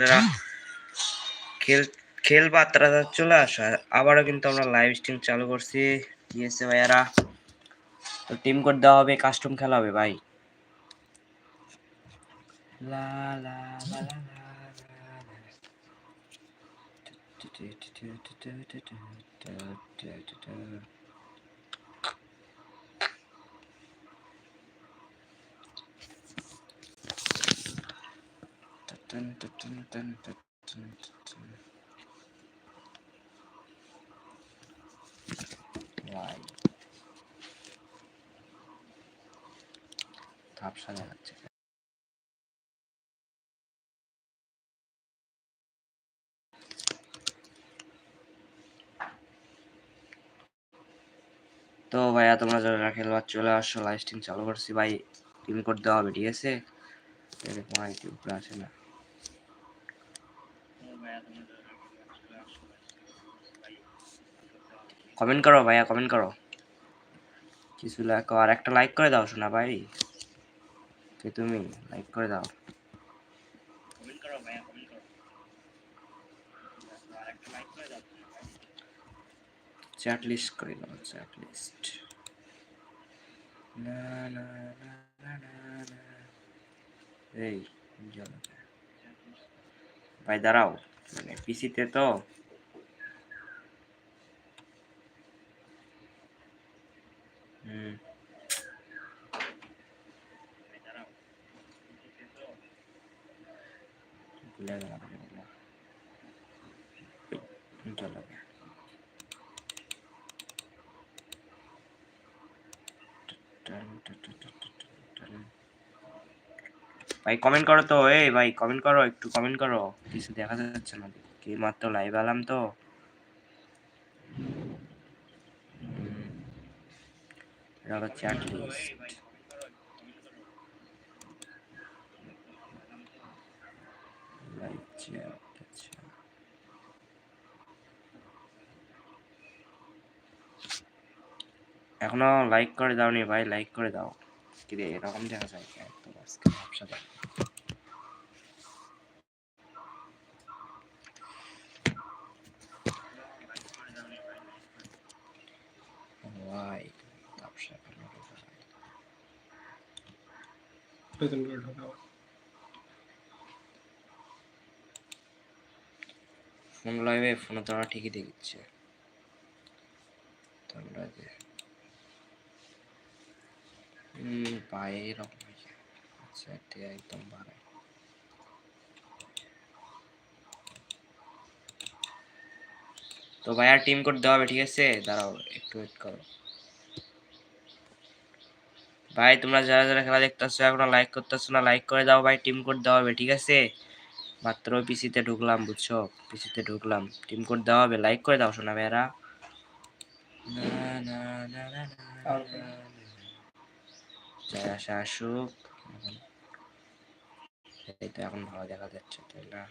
যারা খেল খেলবা তারা চলে আসো। আবারও কিন্তু আমরা লাইভ স্ট্রিম চালু করছি। দিয়েছে ভাইয়ারা? তো টিম কোড দেওয়া হবে কাস্টম খেলা হবে ভাই। লা লা লা লা লা। Dun, dun, dun. ভাই ঝাপসা দেখাচ্ছে তো ভাইয়া তোমরা যারা চলে আসো লাইভ স্ট্রিম চালু করছি। ভাই টিম দেওয়া হবে ঠিক আছে? এরকম উপরে আসে না। কমেন্ট করো ভাইয়া কমেন্ট করো। কিছু লেখো আর একটা লাইক করে দাও শোনা ভাই। কে তুমি? লাইক করে দাও। চ্যাট লিস্ট করে। দাও। চ্যাট লিস্ট না না না না না না। এই ভাই দাঁড়াও। Beneficite todo. Mm. ভাই কমেন্ট করো তো। এই ভাই কমেন্ট করো, একটু কমেন্ট করো। কিছু দেখা যাচ্ছে না কি মাত্র লাইভ আলাম তো। চ্যাট আচ্ছা এখনও লাইক করে দাও নি ভাই লাইক করে দাও। কিরে এরকম দেখা যায়। হ্যাঁ, তো আজকে ফোন লাইভে ফোনে তারা ঠিকই দেখছে। তোমরা যে আচ্ছা তো ভাইয়া টিম কোড দেওয়া হবে ঠিক আছে দাঁড়াও একটু ওয়েট করো ভাই তোমরা যারা যারা খেলা দেখতেছো এখনও লাইক করতেছো না লাইক করে দাও ভাই টিম কোড দেওয়া হবে ঠিক আছে মাত্র পিসিতে ঢুকলাম বুঝছ পিসিতে ঢুকলাম টিম কোড দেওয়া হবে লাইক করে দাও শোনা ভাইয়ারা না না না, না। যাই আসা আসুক। এই তো এখন ভালো দেখা যাচ্ছে তাই না?